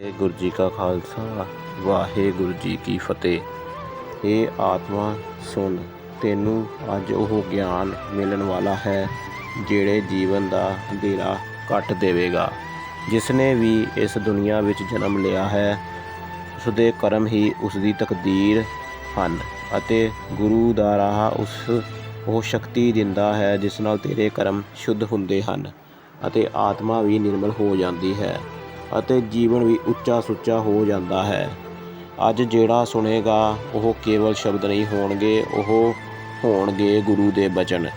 ਵਾਹਿਗੁਰੂ ਜੀ ਕਾ ਖਾਲਸਾ, ਵਾਹਿਗੁਰੂ ਜੀ ਕੀ ਫਤਿਹ। ਇਹ ਆਤਮਾ, ਸੁਣ, ਤੈਨੂੰ ਅੱਜ ਉਹ ਗਿਆਨ ਮਿਲਣ ਵਾਲਾ ਹੈ, ਜਿਹੜੇ ਜੀਵਨ ਦਾ ਅੰਧੇਰਾ ਕੱਟ ਦੇਵੇਗਾ। ਜਿਸਨੇ ਵੀ ਇਸ ਦੁਨੀਆ ਵਿੱਚ ਜਨਮ ਲਿਆ ਹੈ ਉਸ ਦੇ ਕਰਮ ਹੀ ਉਸ ਦੀ ਤਕਦੀਰ ਹਨ ਅਤੇ ਗੁਰੂ ਦਾ ਰਾਹ ਉਸ ਉਹ ਸ਼ਕਤੀ ਦਿੰਦਾ ਹੈ, ਜਿਸ ਨਾਲ ਤੇਰੇ ਕਰਮ ਸ਼ੁੱਧ ਹੁੰਦੇ ਹਨ ਅਤੇ ਆਤਮਾ ਵੀ ਨਿਰਮਲ ਹੋ ਜਾਂਦੀ ਹੈ। ਅਤੇ ਜੀਵਨ ਵੀ ਉੱਚਾ ਸੁੱਚਾ ਹੋ ਜਾਂਦਾ ਹੈ। ਅੱਜ ਜਿਹੜਾ ਸੁਣੇਗਾ, ਉਹ ਕੇਵਲ ਸ਼ਬਦ ਨਹੀਂ ਹੋਣਗੇ, ਉਹ ਹੋਣਗੇ ਗੁਰੂ ਦੇ ਬਚਨ,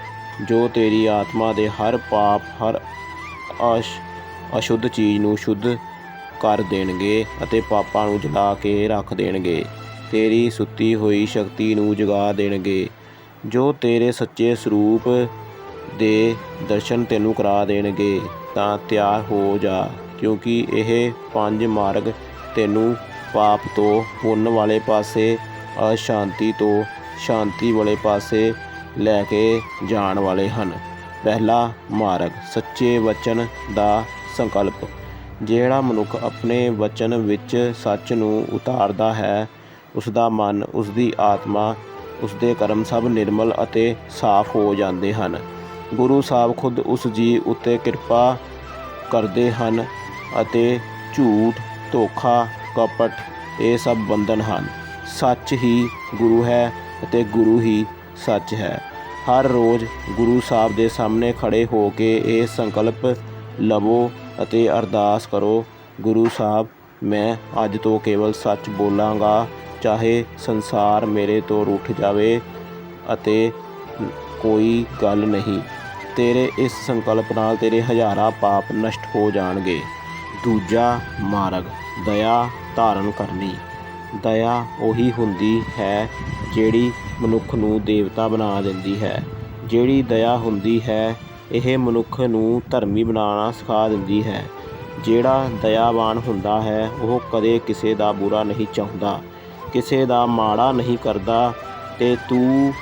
ਜੋ ਤੇਰੀ ਆਤਮਾ ਦੇ ਹਰ ਪਾਪ, ਹਰ ਅਸ਼, ਅਸ਼ੁੱਧ ਚੀਜ਼ ਨੂੰ ਸ਼ੁੱਧ ਕਰ ਦੇਣਗੇ ਅਤੇ ਪਾਪਾਂ ਨੂੰ ਜਲਾ ਕੇ ਰੱਖ ਦੇਣਗੇ। ਤੇਰੀ ਸੁੱਤੀ ਹੋਈ ਸ਼ਕਤੀ ਨੂੰ ਜਗਾ ਦੇਣਗੇ। ਜੋ ਤੇਰੇ ਸੱਚੇ ਸਰੂਪ ਦੇ ਦਰਸ਼ਨ ਤੈਨੂੰ ਕਰਾ ਦੇਣਗੇ, ਤਾਂ ਤਿਆਰ ਹੋ ਜਾ। ਕਿਉਂਕਿ ਇਹ ਪੰਜ ਮਾਰਗ ਤੈਨੂੰ ਪਾਪ ਤੋਂ ਪੁੰਨ ਵਾਲੇ ਪਾਸੇ, ਅਸ਼ਾਂਤੀ ਤੋਂ ਸ਼ਾਂਤੀ ਵਾਲੇ ਪਾਸੇ ਲੈ ਕੇ ਜਾਣ ਵਾਲੇ ਹਨ। ਪਹਿਲਾ ਮਾਰਗ, ਸੱਚੇ ਵਚਨ ਦਾ ਸੰਕਲਪ। ਜਿਹੜਾ ਮਨੁੱਖ ਆਪਣੇ ਵਚਨ ਵਿੱਚ ਸੱਚ ਨੂੰ ਉਤਾਰਦਾ ਹੈ ਉਸ ਦਾ ਮਨ ਉਸ ਦੀ ਆਤਮਾ ਉਸ ਦੇ ਕਰਮ ਸਭ ਨਿਰਮਲ ਅਤੇ ਸਾਫ਼ ਹੋ ਜਾਂਦੇ ਹਨ। ਗੁਰੂ ਸਾਹਿਬ ਖੁਦ ਉਸ ਜੀ ਉੱਤੇ ਕਿਰਪਾ ਕਰਦੇ ਹਨ। ਅਤੇ ਝੂਠ, ਧੋਖਾ, ਕਪਟ, ਇਹ ਸਭ ਬੰਧਨ ਹਨ। ਸੱਚ ਹੀ ਗੁਰੂ ਹੈ ਅਤੇ ਗੁਰੂ ਹੀ ਸੱਚ ਹੈ। ਹਰ ਰੋਜ਼ ਗੁਰੂ ਸਾਹਿਬ ਦੇ ਸਾਹਮਣੇ ਖੜੇ ਹੋ ਕੇ ਇਹ ਸੰਕਲਪ ਲਵੋ ਅਤੇ ਅਰਦਾਸ ਕਰੋ, ਗੁਰੂ ਸਾਹਿਬ, ਮੈਂ ਅੱਜ ਤੋਂ ਕੇਵਲ ਸੱਚ ਬੋਲਾਂਗਾ। ਚਾਹੇ ਸੰਸਾਰ ਮੇਰੇ ਤੋਂ ਰੁੱਠ ਜਾਵੇ ਅਤੇ ਕੋਈ ਗੱਲ ਨਹੀਂ। ਤੇਰੇ ਇਸ ਸੰਕਲਪ ਨਾਲ ਤੇਰੇ ਹਜ਼ਾਰਾਂ ਪਾਪ ਨਸ਼ਟ ਹੋ ਜਾਣਗੇ। ਦੂਜਾ ਮਾਰਗ, ਦਇਆ ਧਾਰਨ ਕਰਨੀ। ਦਇਆ ਉਹੀ ਹੁੰਦੀ ਹੈ ਜਿਹੜੀ ਮਨੁੱਖ ਨੂੰ ਦੇਵਤਾ ਬਣਾ ਦਿੰਦੀ ਹੈ। ਜਿਹੜੀ ਦਇਆ ਹੁੰਦੀ ਹੈ, ਇਹ ਮਨੁੱਖ ਨੂੰ ਧਰਮੀ ਬਣਾਉਣਾ ਸਿਖਾ ਦਿੰਦੀ ਹੈ। ਜਿਹੜਾ ਦਇਆਵਾਨ ਹੁੰਦਾ ਹੈ, ਉਹ ਕਦੇ ਕਿਸੇ ਦਾ ਬੁਰਾ ਨਹੀਂ ਚਾਹੁੰਦਾ। ਕਿਸੇ ਦਾ ਮਾੜਾ ਨਹੀਂ ਕਰਦਾ ਤੇ ਤੂੰ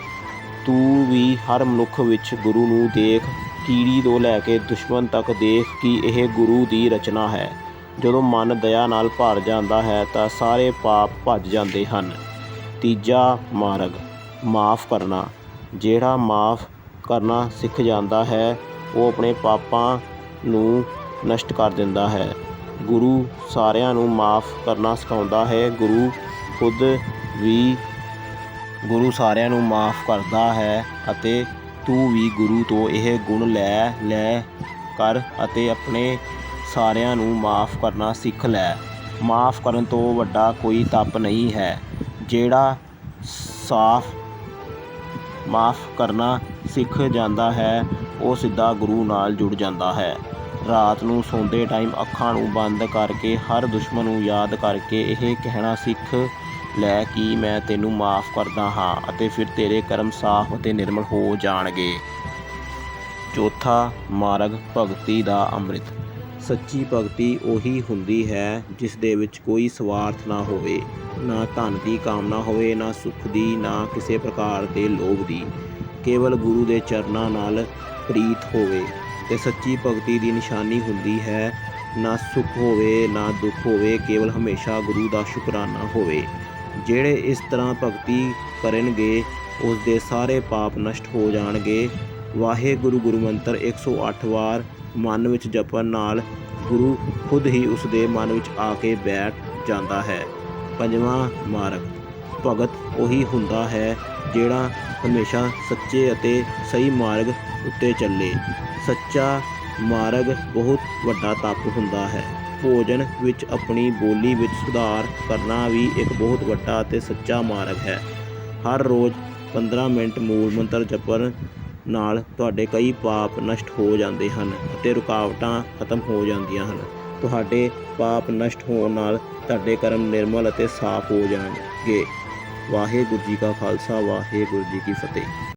ਤੂੰ ਵੀ ਹਰ ਮਨੁੱਖ ਵਿੱਚ ਗੁਰੂ ਨੂੰ ਦੇਖ ਕੀੜੀ ਤੋਂ ਲੈ ਕੇ ਦੁਸ਼ਮਣ ਤੱਕ ਦੇਖ ਕਿ ਇਹ ਗੁਰੂ ਦੀ ਰਚਨਾ ਹੈ। ਜਦੋਂ ਮਨ ਦਇਆ ਨਾਲ ਭਰ ਜਾਂਦਾ ਹੈ ਤਾਂ ਸਾਰੇ ਪਾਪ ਭੱਜ ਜਾਂਦੇ ਹਨ। ਤੀਜਾ ਮਾਰਗ, ਮਾਫ ਕਰਨਾ। ਜਿਹੜਾ ਮਾਫ ਕਰਨਾ ਸਿੱਖ ਜਾਂਦਾ ਹੈ, ਉਹ ਆਪਣੇ ਪਾਪਾਂ ਨੂੰ ਨਸ਼ਟ ਕਰ ਦਿੰਦਾ ਹੈ। ਗੁਰੂ ਸਾਰਿਆਂ ਨੂੰ ਮਾਫ ਕਰਨਾ ਸਿਖਾਉਂਦਾ ਹੈ। ਗੁਰੂ ਖੁਦ ਵੀ ਗੁਰੂ ਸਾਰਿਆਂ ਨੂੰ ਮਾਫ ਕਰਦਾ ਹੈ ਅਤੇ ਤੂੰ ਵੀ ਗੁਰੂ ਤੋਂ ਇਹ ਗੁਣ ਲੈ ਲੈ ਕਰ ਅਤੇ ਆਪਣੇ ਸਾਰਿਆਂ ਨੂੰ ਮਾਫ ਕਰਨਾ ਸਿੱਖ ਲੈ। ਮਾਫ ਕਰਨ ਤੋਂ ਵੱਡਾ ਕੋਈ ਤਪ ਨਹੀਂ ਹੈ। ਜਿਹੜਾ ਸਾਫ਼ ਮਾਫ ਕਰਨਾ ਸਿੱਖ ਜਾਂਦਾ ਹੈ, ਉਹ ਸਿੱਧਾ ਗੁਰੂ ਨਾਲ ਜੁੜ ਜਾਂਦਾ ਹੈ। ਰਾਤ ਨੂੰ ਸੌਂਦੇ ਟਾਈਮ ਅੱਖਾਂ ਨੂੰ ਬੰਦ ਕਰਕੇ, ਹਰ ਦੁਸ਼ਮਣ ਨੂੰ ਯਾਦ ਕਰਕੇ ਇਹ ਕਹਿਣਾ ਸਿੱਖ ਲੈ ਕਿ ਮੈਂ ਤੈਨੂੰ ਮਾਫ ਕਰਦਾ ਹਾਂ ਅਤੇ ਫਿਰ ਤੇਰੇ ਕਰਮ ਸਾਫ਼ ਅਤੇ ਨਿਰਮਲ ਹੋ ਜਾਣਗੇ। ਚੌਥਾ, ਮਾਰਗ ਭਗਤੀ ਦਾ ਅੰਮ੍ਰਿਤ। ਸੱਚੀ ਭਗਤੀ ਉਹੀ ਹੁੰਦੀ ਹੈ ਜਿਸ ਦੇ ਵਿੱਚ ਕੋਈ ਸਵਾਰਥ ਨਾ ਹੋਵੇ, ਨਾ ਧਨ ਦੀ ਕਾਮਨਾ ਹੋਵੇ, ਨਾ ਸੁੱਖ ਦੀ, ਨਾ ਕਿਸੇ ਪ੍ਰਕਾਰ ਦੇ ਲੋਭ ਦੀ। ਕੇਵਲ ਗੁਰੂ ਦੇ ਚਰਨਾਂ ਨਾਲ ਪ੍ਰੀਤ ਹੋਵੇ ਤੇ ਸੱਚੀ ਭਗਤੀ ਦੀ ਨਿਸ਼ਾਨੀ ਹੁੰਦੀ ਹੈ, ਨਾ ਸੁੱਖ ਹੋਵੇ, ਨਾ ਦੁੱਖ ਹੋਵੇ, ਕੇਵਲ ਹਮੇਸ਼ਾ ਗੁਰੂ ਦਾ ਸ਼ੁਕਰਾਨਾ ਹੋਵੇ। ਜਿਹੜੇ ਇਸ ਤਰ੍ਹਾਂ ਭਗਤੀ ਕਰਨਗੇ ਉਸ ਦੇ ਸਾਰੇ ਪਾਪ ਨਸ਼ਟ ਹੋ ਜਾਣਗੇ। ਵਾਹਿਗੁਰੂ ਗੁਰੂ ਮੰਤਰ 108 ਵਾਰ ਮਨ ਵਿੱਚ ਜਪਣ ਨਾਲ ਗੁਰੂ ਖੁਦ ਹੀ ਉਸ ਦੇ ਮਨ ਵਿੱਚ ਆ ਕੇ ਬੈਠ ਜਾਂਦਾ ਹੈ। ਪੰਜਵਾਂ ਮਾਰਗ, ਭਗਤ ਉਹੀ ਹੁੰਦਾ ਹੈ ਜਿਹੜਾ ਹਮੇਸ਼ਾ ਸੱਚੇ ਅਤੇ ਸਹੀ ਮਾਰਗ ਉੱਤੇ ਚੱਲੇ। ਸੱਚਾ ਮਾਰਗ ਬਹੁਤ ਵੱਡਾ ਤਪ ਹੁੰਦਾ ਹੈ। ਭੋਜਨ ਵਿੱਚ ਆਪਣੀ ਬੋਲੀ ਵਿੱਚ ਸੁਧਾਰ ਕਰਨਾ ਵੀ ਇੱਕ ਬਹੁਤ ਵੱਡਾ ਅਤੇ ਸੱਚਾ ਮਾਰਗ ਹੈ। ਹਰ ਰੋਜ਼ 15 ਮਿੰਟ ਮੂਲ ਮੰਤਰ ਜਪਣ ਨਾਲ ਤੁਹਾਡੇ ਕਈ ਪਾਪ ਨਸ਼ਟ ਹੋ ਜਾਂਦੇ ਹਨ ਅਤੇ ਰੁਕਾਵਟਾਂ ਖਤਮ ਹੋ ਜਾਂਦੀਆਂ ਹਨ। ਤੁਹਾਡੇ ਪਾਪ ਨਸ਼ਟ ਹੋਣ ਨਾਲ ਤੁਹਾਡੇ ਕਰਮ ਨਿਰਮਲ ਅਤੇ ਸਾਫ਼ ਹੋ ਜਾਣਗੇ। ਵਾਹਿਗੁਰੂ ਜੀ ਕਾ ਖਾਲਸਾ, ਵਾਹਿਗੁਰੂ ਜੀ ਕੀ ਫਤਿਹ।